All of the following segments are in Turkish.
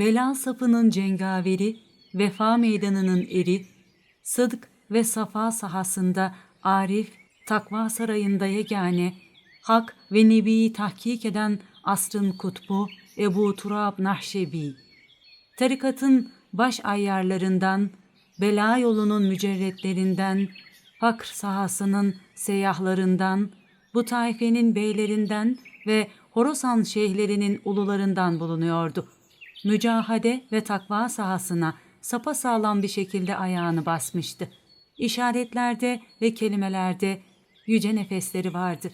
bela sapının cengaveri, vefa meydanının eri, sıdk ve safa sahasında arif, takva sarayında yegane, hak ve nebiyi tahkik eden asrın kutbu Ebu Turab Nahşebi. Tarikatın baş ayyarlarından, bela yolunun mücerretlerinden, fakr sahasının seyyahlarından, bu taifenin beylerinden ve Horasan şeyhlerinin ulularından bulunuyordu. Mücahade ve takva sahasına sapasağlam bir şekilde ayağını basmıştı. İşaretlerde ve kelimelerde yüce nefesleri vardı.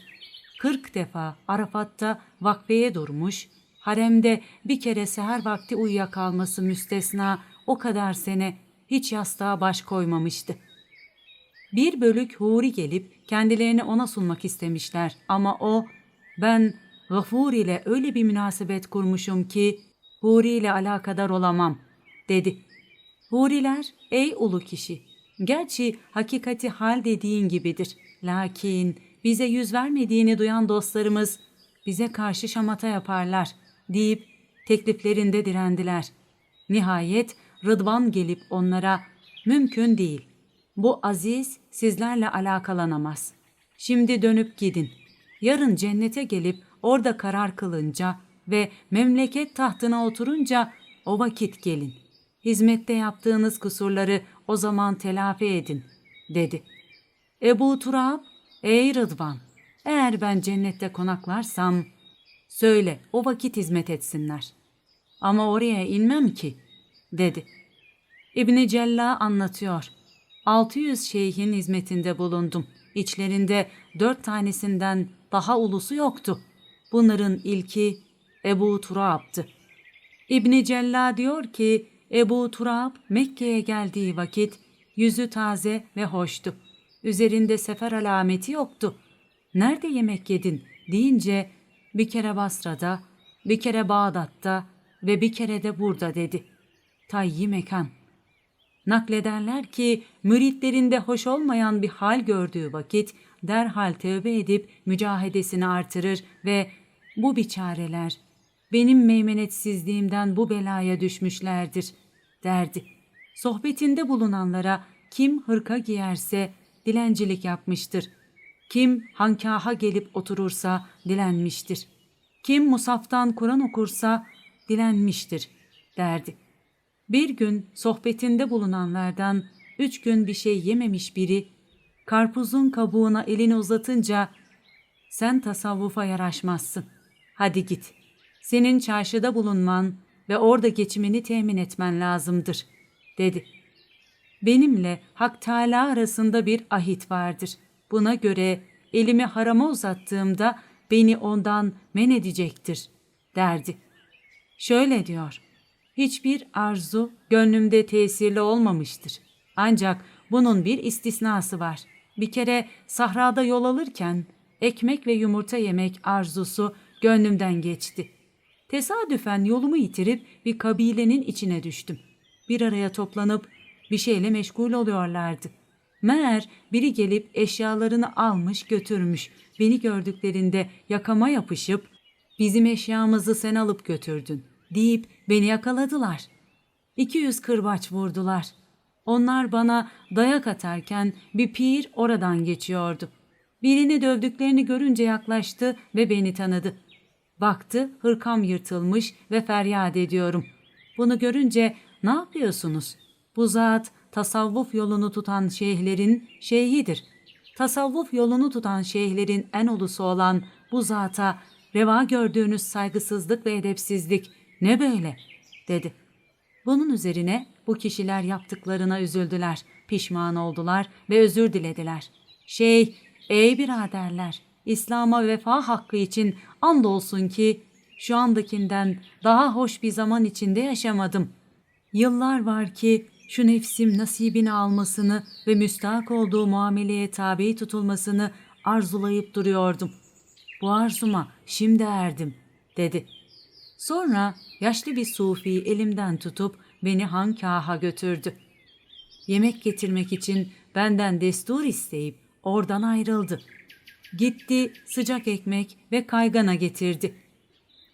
Kırk defa Arafat'ta vakfeye durmuş, haremde bir kere seher vakti uyuyakalması müstesna o kadar sene hiç yastığa baş koymamıştı. Bir bölük huri gelip kendilerini ona sunmak istemişler ama o ben Gafur ile öyle bir münasebet kurmuşum ki Huri ile alakadar olamam dedi. Huriler ey ulu kişi gerçi hakikati hal dediğin gibidir. Lakin bize yüz vermediğini duyan dostlarımız bize karşı şamata yaparlar deyip tekliflerinde direndiler. Nihayet Rıdvan gelip onlara mümkün değil. Bu aziz sizlerle alakalanamaz. Şimdi dönüp gidin. Yarın cennete gelip orada karar kılınca ve memleket tahtına oturunca o vakit gelin. Hizmette yaptığınız kusurları o zaman telafi edin, dedi. Ebu Turab, ey Rıdvan, eğer ben cennette konaklarsam, söyle o vakit hizmet etsinler. Ama oraya inmem ki, dedi. İbni Cella anlatıyor. 600 şeyhin hizmetinde bulundum. İçlerinde dört tanesinden daha ulusu yoktu. Bunların ilki Ebu Turab'dı. İbni Cella diyor ki Ebu Turab Mekke'ye geldiği vakit yüzü taze ve hoştu. Üzerinde sefer alameti yoktu. Nerede yemek yedin deyince bir kere Basra'da, bir kere Bağdat'ta ve bir kere de burada dedi. Tayyi mekan. Naklederler ki müritlerinde hoş olmayan bir hal gördüğü vakit derhal tövbe edip mücahedesini artırır ve bu biçareler benim meymenetsizliğimden bu belaya düşmüşlerdir derdi. Sohbetinde bulunanlara kim hırka giyerse dilencilik yapmıştır. Kim hankaha gelip oturursa dilenmiştir. Kim musaftan Kur'an okursa dilenmiştir derdi. Bir gün sohbetinde bulunanlardan üç gün bir şey yememiş biri, karpuzun kabuğuna elini uzatınca sen tasavvufa yaraşmazsın. Hadi git. Senin çarşıda bulunman ve orada geçimini temin etmen lazımdır, dedi. Benimle Hak Teala arasında bir ahit vardır. Buna göre elimi harama uzattığımda beni ondan men edecektir, derdi. Şöyle diyor. Hiçbir arzu gönlümde tesirli olmamıştır. Ancak bunun bir istisnası var. Bir kere sahrada yol alırken ekmek ve yumurta yemek arzusu gönlümden geçti. Tesadüfen yolumu yitirip bir kabilenin içine düştüm. Bir araya toplanıp bir şeyle meşgul oluyorlardı. Meğer biri gelip eşyalarını almış götürmüş. Beni gördüklerinde yakama yapışıp bizim eşyamızı sen alıp götürdün deyip beni yakaladılar. 200 kırbaç vurdular. Onlar bana dayak atarken bir pir oradan geçiyordu. Birini dövdüklerini görünce yaklaştı ve beni tanıdı. Baktı hırkam yırtılmış ve feryat ediyorum. Bunu görünce ne yapıyorsunuz? Bu zat tasavvuf yolunu tutan şeyhlerin şeyhidir. Tasavvuf yolunu tutan şeyhlerin en ulusu olan bu zata reva gördüğünüz saygısızlık ve edepsizlik ne böyle? dedi. Bunun üzerine bu kişiler yaptıklarına üzüldüler, pişman oldular ve özür dilediler. Şey, ey biraderler, İslam'a vefa hakkı için andolsun ki şu andakinden daha hoş bir zaman içinde yaşamadım. Yıllar var ki şu nefsim nasibini almasını ve müstahak olduğu muameleye tabi tutulmasını arzulayıp duruyordum. Bu arzuma şimdi erdim, dedi. Sonra yaşlı bir sufi elimden tutup beni Hankaha götürdü. Yemek getirmek için benden destur isteyip oradan ayrıldı. Gitti sıcak ekmek ve kaygana getirdi.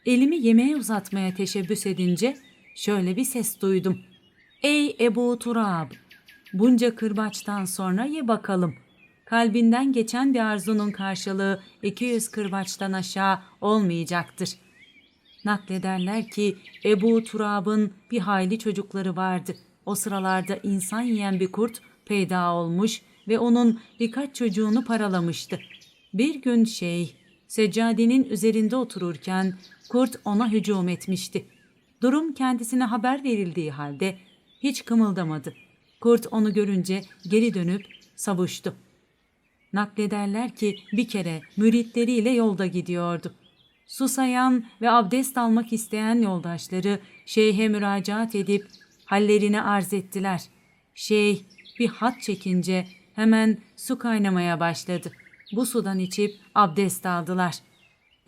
Elimi yemeğe uzatmaya teşebbüs edince şöyle bir ses duydum. Ey Ebu Turab! Bunca kırbaçtan sonra ye bakalım. Kalbinden geçen bir arzunun karşılığı 200 kırbaçtan aşağı olmayacaktır. Naklederler ki Ebu Turab'ın bir hayli çocukları vardı. O sıralarda insan yiyen bir kurt peyda olmuş ve onun birkaç çocuğunu paralamıştı. Bir gün şey, seccadenin üzerinde otururken kurt ona hücum etmişti. Durum kendisine haber verildiği halde hiç kımıldamadı. Kurt onu görünce geri dönüp savuştu. Naklederler ki bir kere müritleriyle yolda gidiyordu. Susayan ve abdest almak isteyen yoldaşları şeyhe müracaat edip hallerini arz ettiler. Şeyh bir hat çekince hemen su kaynamaya başladı. Bu sudan içip abdest aldılar.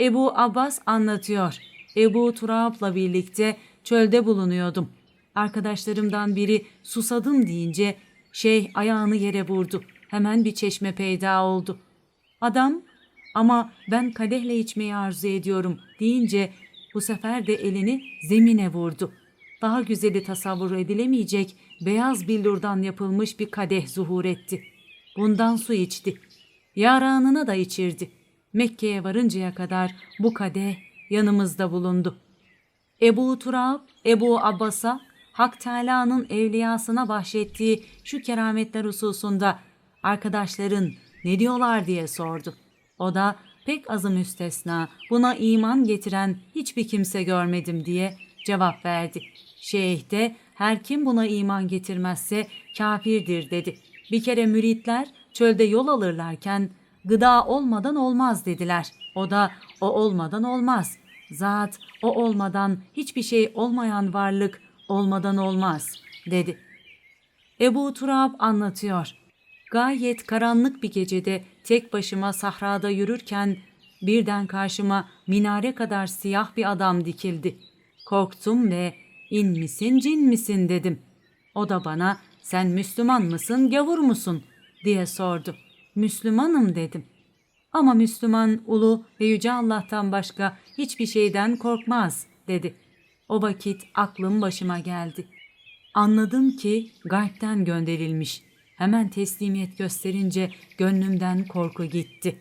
Ebu Abbas anlatıyor. Ebu Turab'la birlikte çölde bulunuyordum. Arkadaşlarımdan biri susadım deyince şeyh ayağını yere vurdu. Hemen bir çeşme peyda oldu. Adam ama ben kadehle içmeyi arzu ediyorum deyince bu sefer de elini zemine vurdu. Daha güzeli tasavvur edilemeyecek beyaz billurdan yapılmış bir kadeh zuhur etti. Bundan su içti. Yaranına da içirdi. Mekke'ye varıncaya kadar bu kadeh yanımızda bulundu. Ebu Turab, Ebu Abbas'a Hak Teala'nın evliyasına bahşettiği şu kerametler hususunda arkadaşların ne diyorlar diye sordu. O da pek azı müstesna buna iman getiren hiçbir kimse görmedim diye cevap verdi. Şeyh de her kim buna iman getirmezse kafirdir dedi. Bir kere müritler çölde yol alırlarken gıda olmadan olmaz dediler. O da o olmadan olmaz. Zat o olmadan hiçbir şey olmayan varlık olmadan olmaz dedi. Ebu Turab anlatıyor. Gayet karanlık bir gecede tek başıma sahrada yürürken birden karşıma minare kadar siyah bir adam dikildi. Korktum ve in misin cin misin dedim. O da bana sen Müslüman mısın gavur musun diye sordu. Müslümanım dedim. Ama Müslüman ulu ve yüce Allah'tan başka hiçbir şeyden korkmaz dedi. O vakit aklım başıma geldi. Anladım ki gaybten gönderilmiş. Hemen teslimiyet gösterince gönlümden korku gitti.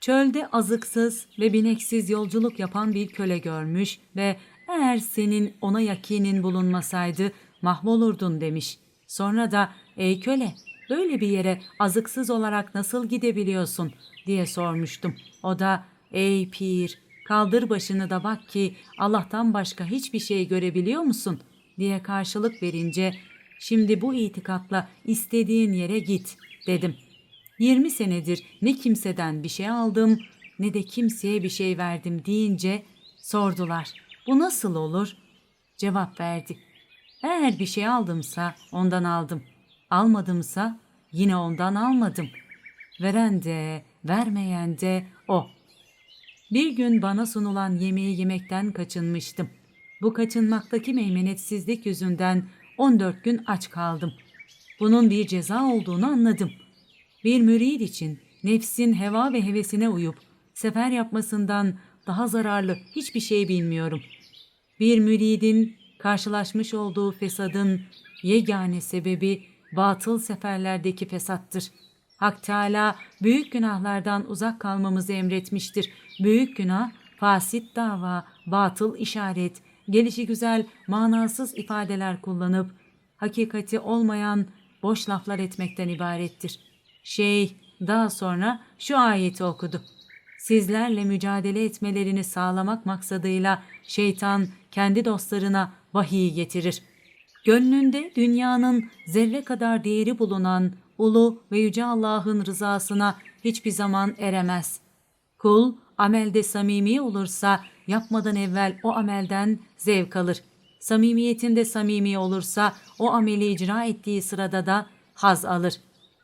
Çölde azıksız ve bineksiz yolculuk yapan bir köle görmüş ve eğer senin ona yakinin bulunmasaydı mahvolurdun demiş. Sonra da ey köle böyle bir yere azıksız olarak nasıl gidebiliyorsun diye sormuştum. O da ey pir kaldır başını da bak ki Allah'tan başka hiçbir şey görebiliyor musun diye karşılık verince şimdi bu itikatla istediğin yere git dedim. 20 senedir ne kimseden bir şey aldım ne de kimseye bir şey verdim deyince sordular. Bu nasıl olur? Cevap verdi. Eğer bir şey aldımsa ondan aldım. Almadımsa yine ondan almadım. Veren de, vermeyen de o. Bir gün bana sunulan yemeği yemekten kaçınmıştım. Bu kaçınmaktaki meymenetsizlik yüzünden 14 gün aç kaldım. Bunun bir ceza olduğunu anladım. Bir mürid için nefsin heva ve hevesine uyup sefer yapmasından daha zararlı hiçbir şey bilmiyorum. Bir müridin karşılaşmış olduğu fesadın yegane sebebi batıl seferlerdeki fesattır. Hak Teala büyük günahlardan uzak kalmamızı emretmiştir. Büyük günah, fasit dava, batıl işaret, gelişi güzel manasız ifadeler kullanıp hakikati olmayan boş laflar etmekten ibarettir. Şeyh daha sonra şu ayeti okudu. Sizlerle mücadele etmelerini sağlamak maksadıyla şeytan kendi dostlarına vahiy getirir. Gönlünde dünyanın zerre kadar değeri bulunan ulu ve yüce Allah'ın rızasına hiçbir zaman eremez. Kul amelde samimi olursa yapmadan evvel o amelden zevk alır. Samimiyetinde samimi olursa o ameli icra ettiği sırada da haz alır.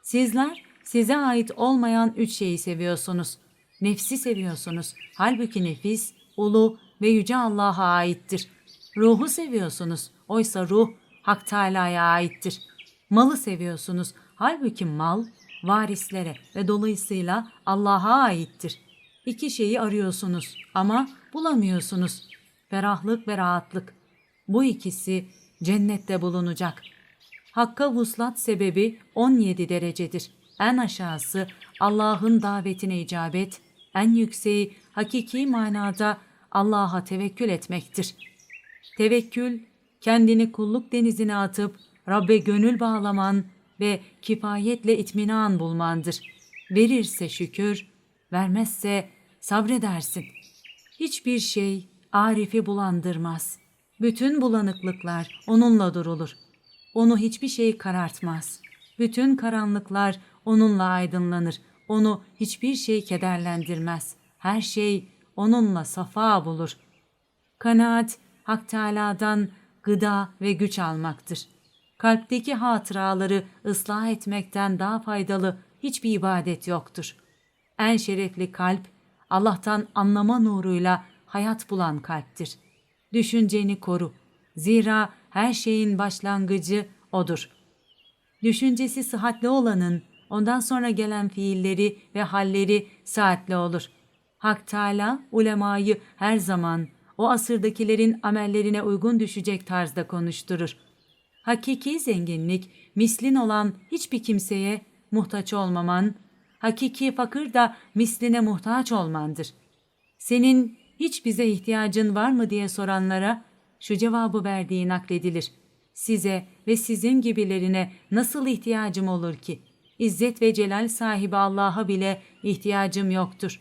Sizler size ait olmayan üç şeyi seviyorsunuz. Nefsi seviyorsunuz. Halbuki nefis, ulu ve yüce Allah'a aittir. Ruhu seviyorsunuz. Oysa ruh Hak Teala'ya aittir. Malı seviyorsunuz. Halbuki mal varislere ve dolayısıyla Allah'a aittir. İki şeyi arıyorsunuz ama bulamıyorsunuz. Ferahlık ve rahatlık. Bu ikisi cennette bulunacak. Hakka vuslat sebebi 17 derecedir. En aşağısı Allah'ın davetine icabet, en yükseği hakiki manada Allah'a tevekkül etmektir. Tevekkül, kendini kulluk denizine atıp Rabbe gönül bağlaman ve kifayetle itminan bulmandır. Verirse şükür, vermezse sabredersin. Hiçbir şey Arif'i bulandırmaz. Bütün bulanıklıklar onunla durulur. Onu hiçbir şey karartmaz. Bütün karanlıklar onunla aydınlanır. Onu hiçbir şey kederlendirmez. Her şey onunla safa bulur. Kanaat, Hak Teâlâ'dan gıda ve güç almaktır. Kalpteki hatıraları ıslah etmekten daha faydalı hiçbir ibadet yoktur. En şerefli kalp, Allah'tan anlama nuruyla hayat bulan kalptir. Düşünceni koru. Zira her şeyin başlangıcı O'dur. Düşüncesi sıhhatli olanın ondan sonra gelen fiilleri ve halleri saatli olur. Hak Teâlâ ulemayı her zaman o asırdakilerin amellerine uygun düşecek tarzda konuşturur. Hakiki zenginlik, mislin olan hiçbir kimseye muhtaç olmaman, hakiki fakir da misline muhtaç olmandır. Senin hiç bize ihtiyacın var mı diye soranlara şu cevabı verdiği nakledilir. Size ve sizin gibilerine nasıl ihtiyacım olur ki? İzzet ve celal sahibi Allah'a bile ihtiyacım yoktur.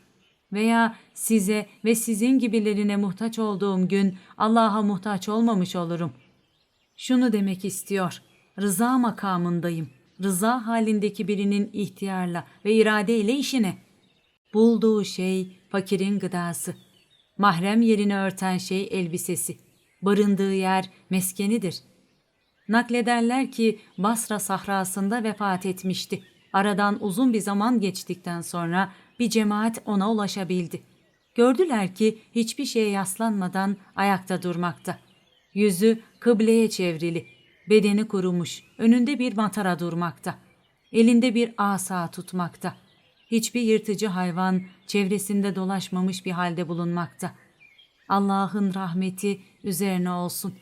Veya size ve sizin gibilerine muhtaç olduğum gün Allah'a muhtaç olmamış olurum. Şunu demek istiyor. Rıza makamındayım. Rıza halindeki birinin ihtiyarla ve iradeyle işine. Bulduğu şey fakirin gıdası. Mahrem yerini örten şey elbisesi. Barındığı yer meskenidir. Naklederler ki Basra sahrasında vefat etmişti. Aradan uzun bir zaman geçtikten sonra bir cemaat ona ulaşabildi. Gördüler ki hiçbir şeye yaslanmadan ayakta durmakta. Yüzü kıbleye çevrili, bedeni kurumuş, önünde bir matara durmakta. Elinde bir asa tutmakta. Hiçbir yırtıcı hayvan çevresinde dolaşmamış bir halde bulunmakta. Allah'ın rahmeti üzerine olsun.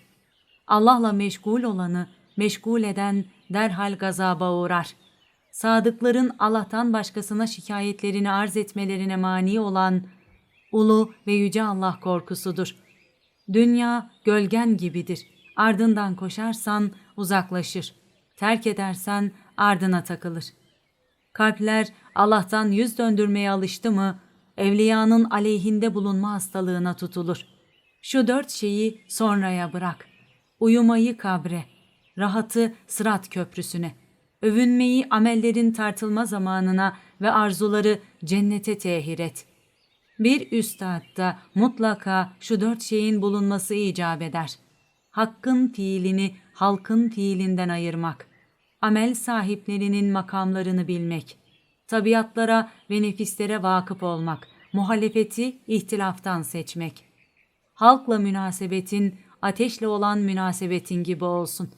Allah'la meşgul olanı meşgul eden derhal gazaba uğrar. Sadıkların Allah'tan başkasına şikayetlerini arz etmelerine mani olan ulu ve yüce Allah korkusudur. Dünya gölgen gibidir. Ardından koşarsan uzaklaşır. Terk edersen ardına takılır. Kalpler Allah'tan yüz döndürmeye alıştı mı, evliyanın aleyhinde bulunma hastalığına tutulur. Şu dört şeyi sonraya bırak. Uyumayı kabre, rahatı sırat köprüsüne, övünmeyi amellerin tartılma zamanına ve arzuları cennete tehir et. Bir üstadda mutlaka şu dört şeyin bulunması icap eder. Hakkın fiilini halkın fiilinden ayırmak, amel sahiplerinin makamlarını bilmek, tabiatlara ve nefislere vakıf olmak, muhalefeti ihtilaftan seçmek. Halkla münasebetin ateşle olan münasebetin gibi olsun.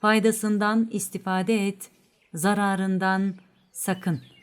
Faydasından istifade et, zararından sakın.''